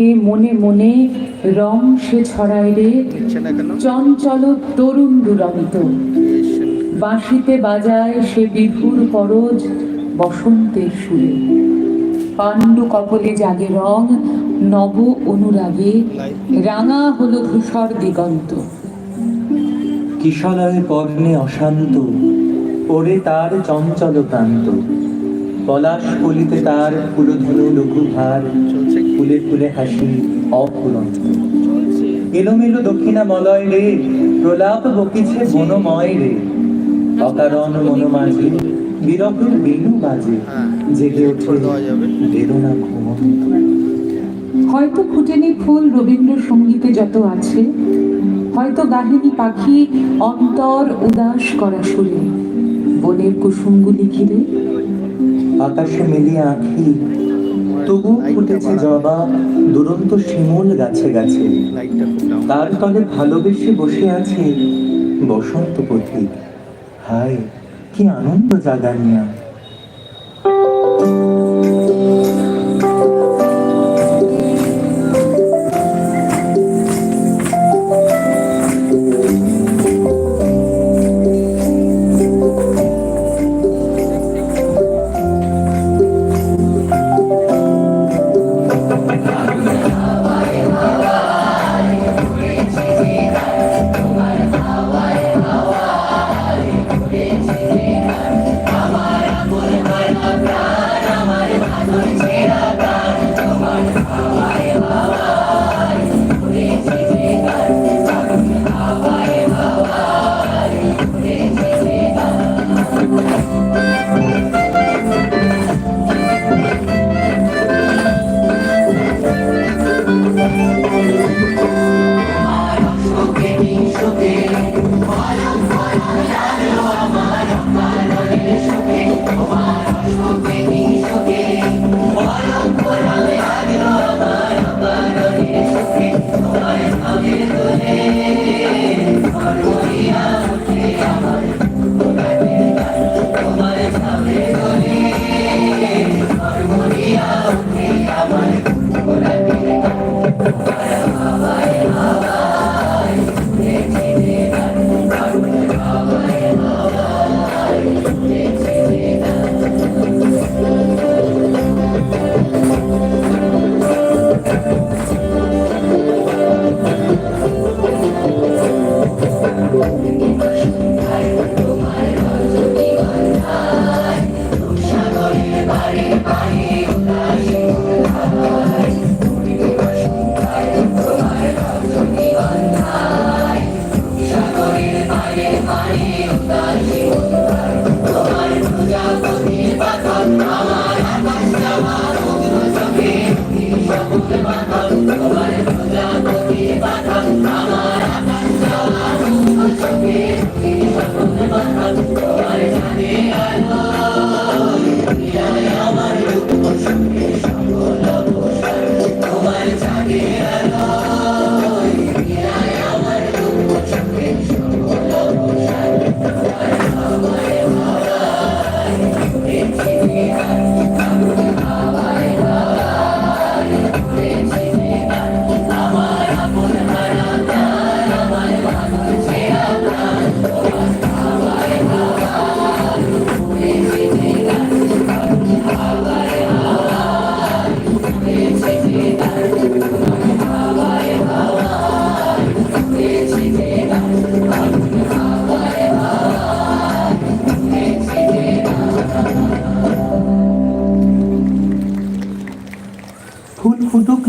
মনে মনে রং সে ছড়ায় রে চঞ্চল তরুণ দুরন্ত। বাঁশিতে বাজায় সে বিভুর পরজ বসন্তের সুরে। পাণ্ডু কপলে জাগে রং নব অনুরাগে রাঙা হলো ধূসর দিগন্ত। কিশলয় কর্ণে অশান্ত ওরে তার চঞ্চল প্রান্ত। পলাশ কলিতে তার ফুলধনু লঘুভার। ফুলে ফুলে হাসি অফুরন্ত। এলোমেলো দক্ষিণা মলয় রে প্রলাপ বকিছে বনময় রে। অকারণ মন মাঝে বিরহের বেণু বাজে জেগে ওঠে। বেদনা ঘুমন্ত। হয়তো ফুটেনি ফুল রবীন্দ্রসঙ্গীতে যত আছে হয়তো গাহিনী পাখি অন্তর উদাস করা সুরে। বনের কুসুমগুলি ঘিরে আকাশে মেলিয়ে আঁখি তবু ফুটেছে জবা, দুরন্ত শিমুল গাছে গাছে। তার তলে ভালোবেসে বসে আছে বসন্ত পথিক হায়, কি আনন্দ জাগানিয়া।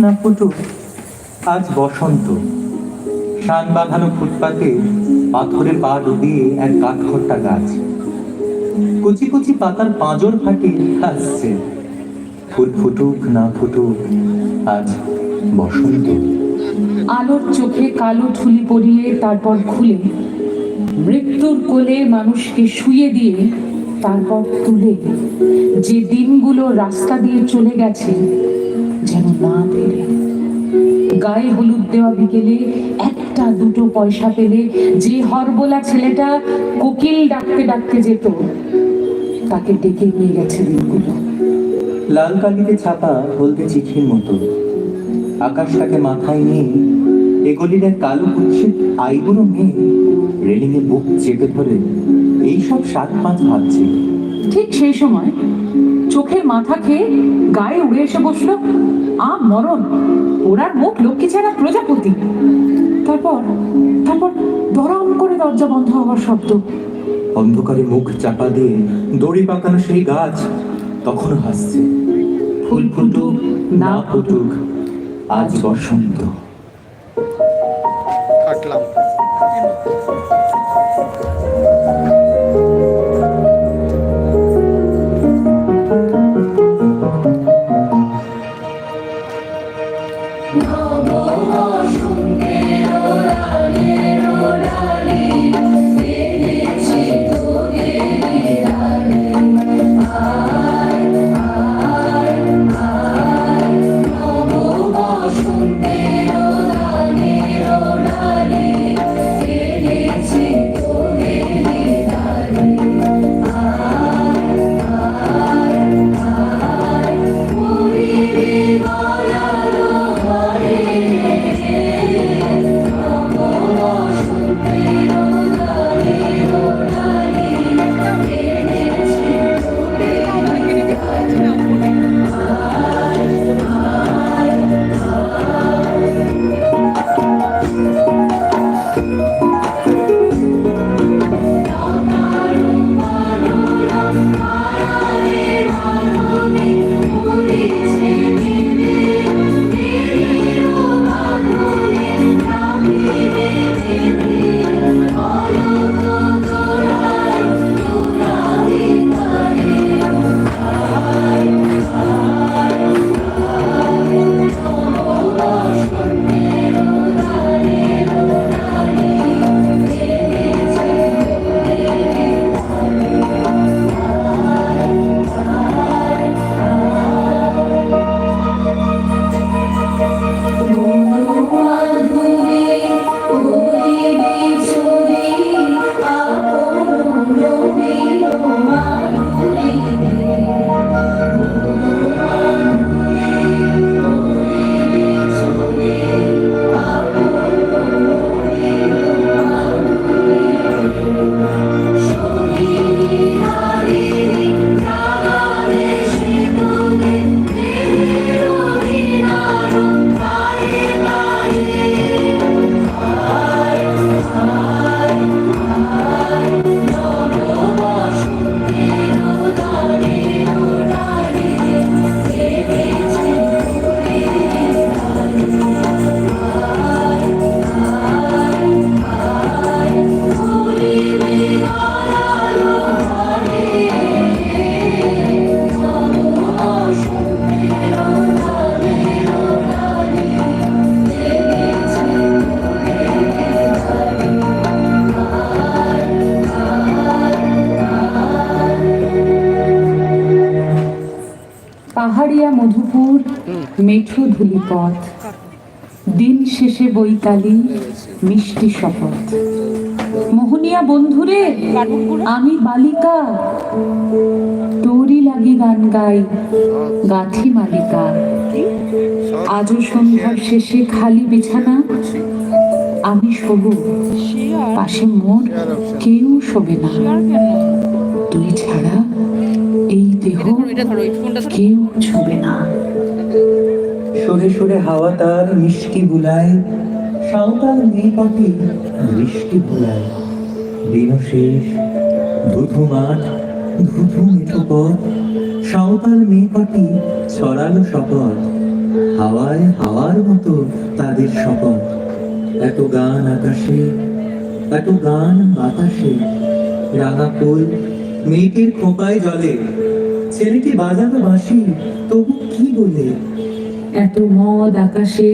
না ফুটুক আজ বসন্ত। শান বাঁধানো ফুটপাতে পাথরে পা ডুবিয়ে এক কাঠখট্টা গাছ। কুচি কুচি পাতার পাঁজর ফাটিয়ে হাসছে ফুল ফুটুক না ফুটুক আজ বসন্ত। আলোর চোখে কালো ঠুলি পরিয়ে তারপর খুলে। মৃত্যুর কোলে মানুষকে শুয়ে দিয়ে তারপর তুলে। যে দিনগুলো রাস্তা দিয়ে চলে গেছে যেন না ফেরে গায়ে হলুদ দেওয়া বিকেলে একটা দুটো পয়সা পেলে যে হরবোলা ছেলেটা কোকিল ডাকতে ডাকতে যেত তাকে ডেকে নিয়ে গেছে দিনগুলো লাল কালিতে ছাপা বলতে চিঠির মতো। আকাশটাকে মাথায় নিয়ে এগুলির এক কালো কুৎসিত আইবুড়ো মেয়ে রেলিংয়ে বুক চেপে ধরে এইসব সাত পাঁচ ভাবছে। ঠিক সেই সময় চোখের মাথা খেয়ে গায়ে উড়ে এসে বসল। আ মরণ ওরার মুখ লক্ষ্মী ছাড়া প্রজাপতি। তারপর তারপর দরাম করে দরজা বন্ধ হওয়ার শব্দ। অন্ধকারে মুখ চাপা দিয়ে দড়ি পাকানো সেই গাছ তখনও হাসছে। ফুল ফুটুক না ফুটুক আজ বসন্ত। কাটলাম। মেঠো ধুলিপথ। দিন শেষে বৈকালী মিষ্টি শপথ। মোহনিয়া বন্ধুরে, আমি বালিকা। তোরই লাগি গান গাই, গাথি মালিকা। আজও সন্ধ্যার শেষে খালি বিছানা, আমি শোব। পাশে মোর কেউ শোবে না। তুই ছাড়া এই দেহ কেউ ছুবে না। সরে সরে হাওয়া তার মিষ্টি বুলায়, সাঁওতাল মেয়েপটি বৃষ্টি ভুলায় দিন শেষ ধুধু মাঠ ধুধু মিঠো পথ, সাঁওতাল মেয়েপটি ছড়ালো শপথ, হাওয়ায় হাওয়ার মতো তাদের শপথ। এত গান আকাশে, এত গান বাতাসে, রাঙা ফুল মেয়েটির খোপায় জলে, ছেলেটি বাজানো বাঁশি, তবু কি বলে? এত মদ আকাশে